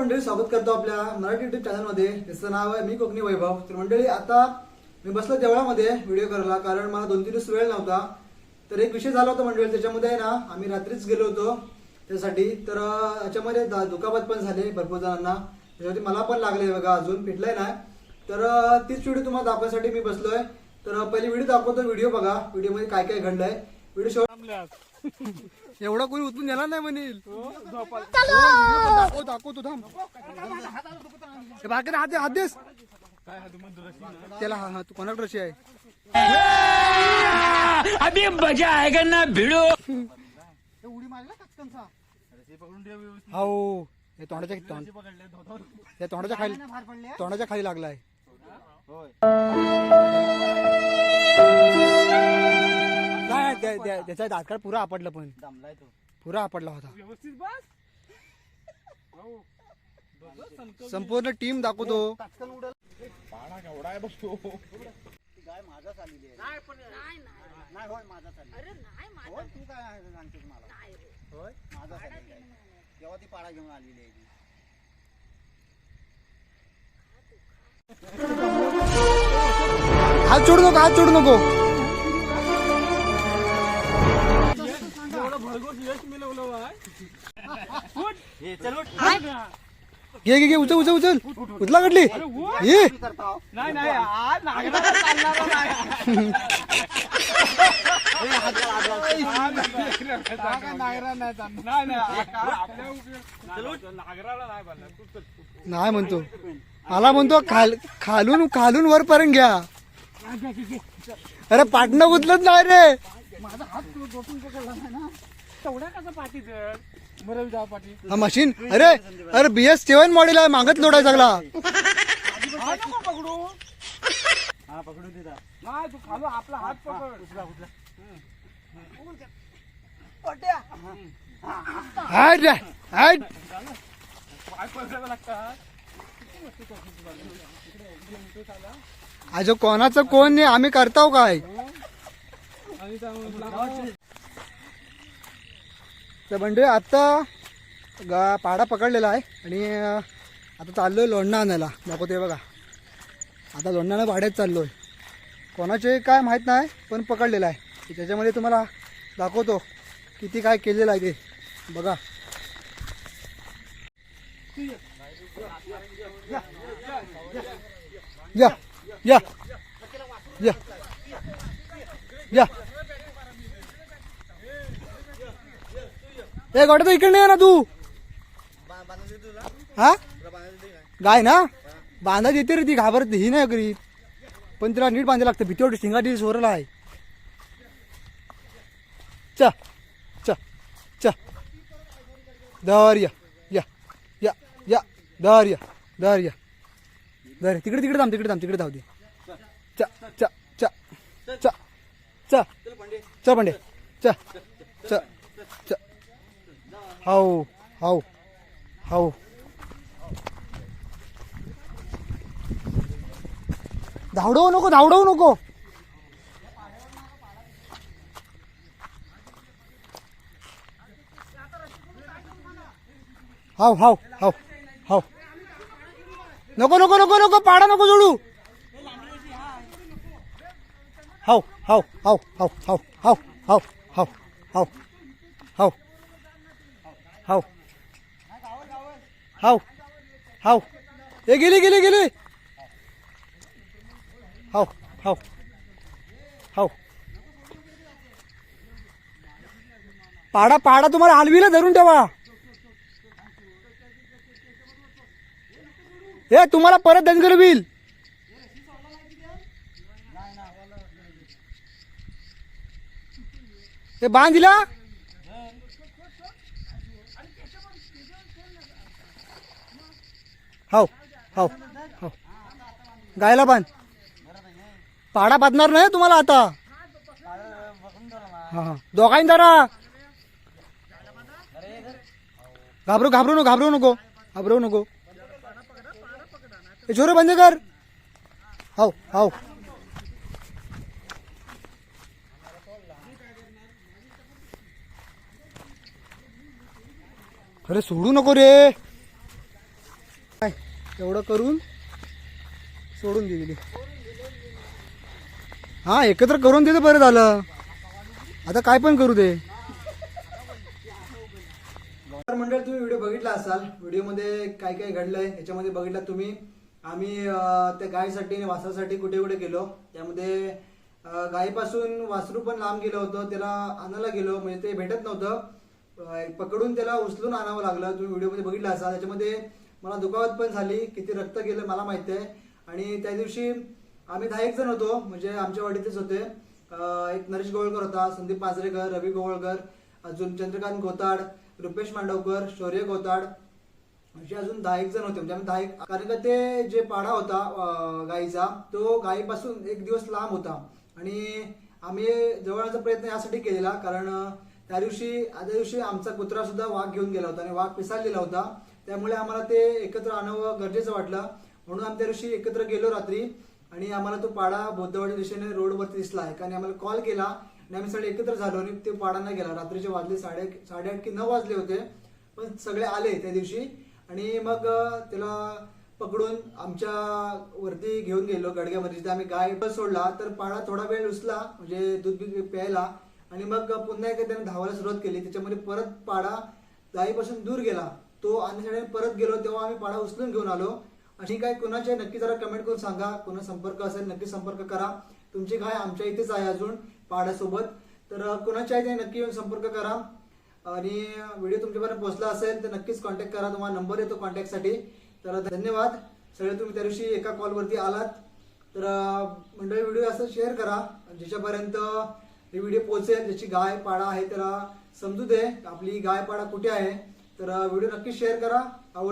मंडळी स्वागत करतो आपल्या मराठी युट्यूब चॅनलमध्ये त्याचं नाव आहे मी कोकणी वैभव. तर मंडळी आता मी बसलो देवळामध्ये व्हिडिओ करायला कारण मला दोन तीन दिवस वेळ नव्हता. तर एक विषय झाला होता मंडळी त्याच्यामध्ये आहे ना आम्ही रात्रीच गेलो होतो त्यासाठी. तर याच्यामध्ये दा- दुखापत पण झाले भरपूर जणांना. त्याच्यावरती मला पण लागले बघा अजून पिटलंय नाही. तर तीच व्हिडिओ तुम्हाला दाखवण्यासाठी मी बसलोय. तर पहिले पहिली व्हिडिओ दाखवतो व्हिडिओ बघा. व्हिडिओमध्ये काय काय घडलंय. व्हिडिओ शेवट एवढा कोणी उचलून येणार नाही म्हणेल दाखव दाखवतो थांब. हे बाकी हात दे हात देस त्याला हा हा तू कोणाकडे रशी आहे? अभी मजा आएगा ना भिड़ो. उडी मारला हो हे तोंडाच्या तोंड हे तोंडाच्या खाली तोंडाच्या खाली लागलाय. काय त्याचा त्याचा दातकाळ पुरा आपडला पण. दमलाय तो. पुरा आपडला होता. संपूर्ण टीम दाखवतो. हो, पाडा केवढा आहे बघतो गाय माझाच आलेली आहे. नाही पण नाही नाही. होय माझाच अरे नाही माझा तू काय सांगतेस मला? होय. तेव्हा ती पाडा घेऊन आलेली आहे हात चोड नको हात चोड नको. घे घे घे उचल उचल उचल. उचला कडली ये. नाही नाही आज चालणार नाही नागरा नाही चालणार. नाही नाही आ- आपल्या उपयोग- नागराला नाही बनणार तू चल, तू नाही म्हणतो. मला म्हणतो खाल खालून खालून वरपर्यंत घ्या. अरे पाटणं उचलत नाही रे. तेवढ्या कसा पाठी तर बरं जा पाठी. हा मशीन? अरे अरे बीएस सेवन मॉडेल आहे मागत लोडाय सगळा हा नको पकडू. नाही तू खालू आपला हात पकड. हाट रे, हाट. पाय पकडायला लागतात आज कोणाचं कोण नाही आम्ही करताव काय? तर म्हणजे आता गा पाडा पकडलेला आहे आणि आता आता चाललोय लोणणं आणायला. दाखवते बघा. आता लोणण्यानं भाड्यात चाललोय. कोणाचे काय माहीत नाही पण पकडलेलं आहे. त्याच्यामध्ये तुम्हाला दाखवतो किती काय केलेलं आहे ते. बघा. या या या या. ए गोटे तो इकडे ये ना तू. हा? गाय ना? बांधा देते रे ती घाबरत ही नाही करीत. पण तिला नीट बांधायला लागतं भीती वाटते शिंगाटी सोरला आहे. च च च. दर या या या या. दर या दर या. दर तिकडे तिकडे थांब तिकडे थांब तिकडे धाव दे. च च च. च च पंडे. च पंडे. च. हाऊ हाऊ हाऊ धावडवू नको धावडवू नको हाव हाव हाव हाव नको नको नको नको पाडा नको जोडू हाव हाव हाव हाव हाव हाव हाव हाव हाव हाव हाव. हाव. हाव. ए गेली गेली गेली. हाव हाव. हाव. पाडा पाडा तुम्हाला हलवीला धरून ठेवा. हे तुम्हाला परत दंगल होईल. ते बांधिला? हो हो हो गायला बांध. पाडा बांधणार नाही तुम्हाला आता? हा हा. दोघांनी जरा घाबरू घाबरू नको घाबरू नको घाबरू नको. ए छोरे बंद कर. हो हो अरे सोडू नको रे. एवढं करून सोडून दिली हा एकत्र करून दे तर बरं झालं. आता काय पण करू दे. तर मंडळ तुम्ही व्हिडिओ बघितला असाल. व्हिडिओमध्ये काय काय घडलंय याच्यामध्ये बघितलं तुम्ही. आम्ही त्या गायसाठी आणि वासरासाठी कुठे कुठे गेलो. त्यामध्ये गायीपासून वासरू पण लांब गेलो होतो. त्याला आणायला गेलो म्हणजे ते भेटत नव्हतं. पकडून त्याला उचलून आणावं लागलं. तुम्ही व्हिडिओमध्ये बघितलं असाल. त्याच्यामध्ये मला दुखावत पण झाली किती रक्त गेलं मला माहिती आहे. आणि त्या दिवशी आम्ही दहा एक जण होतो म्हणजे आमच्या वाडीतच होते. एक नरेश गोवळकर होता संदीप माजरेकर रवी गोवळकर अजून चंद्रकांत गोताड रुपेश मांडवकर शौर्य गोताड. असे अजून दहा एक जण होते म्हणजे आम्ही दहा एक कारण का ते जे पाडा होता गाईचा तो गायीपासून एक दिवस लांब होता. आणि आम्ही जवळचा प्रयत्न यासाठी केलेला कारण त्या दिवशी त्या दिवशी आमचा कुत्रा सुद्धा वाघ घेऊन गेला होता आणि वाघ पिसाळलेला होता. त्यामुळे आम्हाला ते एकत्र आणावं गरजेचं वाटलं. म्हणून आम्ही त्या दिवशी एकत्र गेलो रात्री आणि आम्हाला तो पाडा बौद्धवाडी दिशेने रोडवरती दिसला आहे. कारण आम्हाला कॉल केला आणि आम्ही सगळे एकत्र झालो आणि ते पाडा नाही गेला. रात्रीचे वाजले साडे साडेआठ की नऊ वाजले होते. पण सगळे आले त्या दिवशी. आणि मग त्याला पकडून आमच्या वरती घेऊन गेलो गडग्यामध्ये जिथे आम्ही गाय पण सोडला. तर पाडा थोडा वेळ उचला म्हणजे दूध बीध प्यायला. आणि मग पुन्हा एकदा त्याने धावायला सुरुवात केली. त्याच्यामध्ये परत पाडा गायीपासून दूर गेला. तो आणण्यासाठी परत गेलो तेव्हा आम्ही पाडा उचलून घेऊन आलो. अशी काय कुणाचे नक्की जरा कमेंट करून सांगा. कुणा संपर्क असेल नक्की संपर्क करा. तुमची गाय आमच्या इथेच आहे अजून पाड्यासोबत तर कुणाच्या इथे आहे नक्की येऊन संपर्क करा. आणि व्हिडिओ तुमच्यापर्यंत पोहोचला असेल तर नक्कीच कॉन्टॅक्ट करा. तुम्हाला नंबर येतो कॉन्टॅक्टसाठी तर धन्यवाद. सगळे तुम्ही त्या दिवशी एका कॉलवरती आलात. तर मंडळी व्हिडिओ असं शेअर करा. ज्याच्यापर्यंत हे व्हिडिओ पोहोचेल ज्याची गाय पाडा आहे त्याला समजू दे. आपली गाय पाडा कुठे आहे? तर व्हिडिओ नक्की शेअर करा. आवड